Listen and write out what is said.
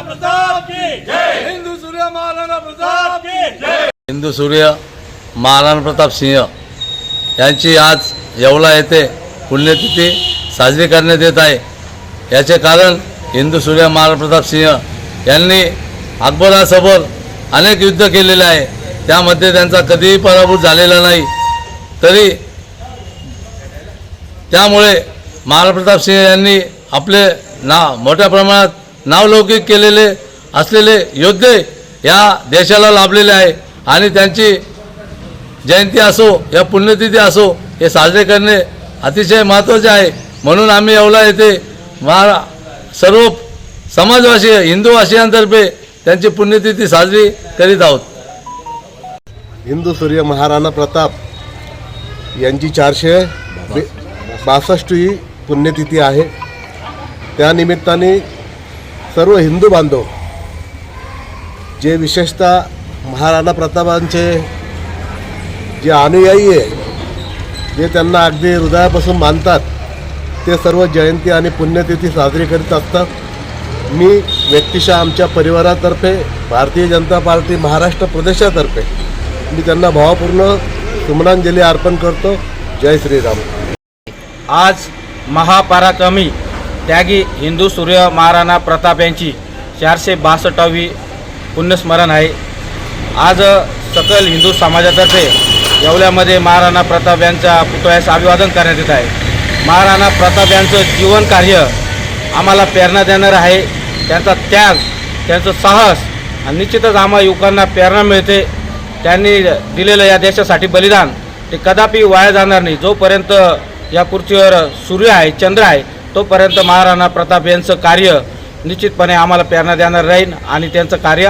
प्रताप की जय हिंदू सूर्य महाराणा प्रताप की जय हिंदू सूर्य महाराणा प्रताप सिंह यांची आज येवला येथे पुण्यतिथी साजरी करण्यात येत आहे. याचे कारण हिंदू सूर्य महाराणा प्रताप सिंह यांनी अकबरासमोर अनेक युद्ध केलेले आहे. त्यामध्ये त्यांचा कधीही पराभूत झालेला नाही. तरी त्यामुळे महाराणा प्रताप सिंह यांनी आपले नाव मोठ्या प्रमाणात नावलौकिक केलेले असलेले योद्धे या देशाला लाभलेले आहे आणि त्यांची जयंती असो या पुण्यतिथी असो हे साजरे करणे अतिशय महत्त्वाचे आहे. म्हणून आम्ही येवला येथे महारा सर्व समाजवासी हिंदूवासियांतर्फे त्यांची पुण्यतिथी साजरी करीत आहोत. हिंदू सूर्य महाराणा प्रताप यांची चारशे बासष्ट ही पुण्यतिथी आहे. त्यानिमित्ताने सर्व हिंदू बांधव जे विशेषतः महाराणा प्रतापांचे जे अनुयायी आहे जे त्यांना अगदी हृदयापासून मानतात ते सर्व जयंती आणि पुण्यतिथी साजरी करीत असतात. मी व्यक्तिशः आमच्या परिवारातर्फे भारतीय जनता पार्टी महाराष्ट्र प्रदेशातर्फे मी त्यांना भावपूर्ण सुमनांजली अर्पण करतो. जय श्रीराम. आज महापराक्रमी त्यागी हिंदू सूर्य महाराणा प्रताप यांची चारशे बासष्टावी पुण्यस्मरण आहे. आज सकल हिंदू समाजातर्फे येवल्यामध्ये महाराणा प्रताप यांच्या पुतळ्यास अभिवादन करण्यात येत आहे. महाराणा प्रताप यांचं जीवन कार्य आम्हाला प्रेरणा देणारं आहे. त्यांचा त्याग त्यांचं साहस आणि निश्चितच आम्हा युवकांना प्रेरणा मिळते. त्यांनी दिलेलं या देशासाठी बलिदान. ते कदापि वाया जाणार नाही. जोपर्यंत या पृथ्वीवर सूर्य आहे चंद्र आहे तोपर्यंत महाराणा प्रताप यांचं कार्य निश्चितपणे आम्हाला प्रेरणा देणार राहील आणि त्यांचं कार्य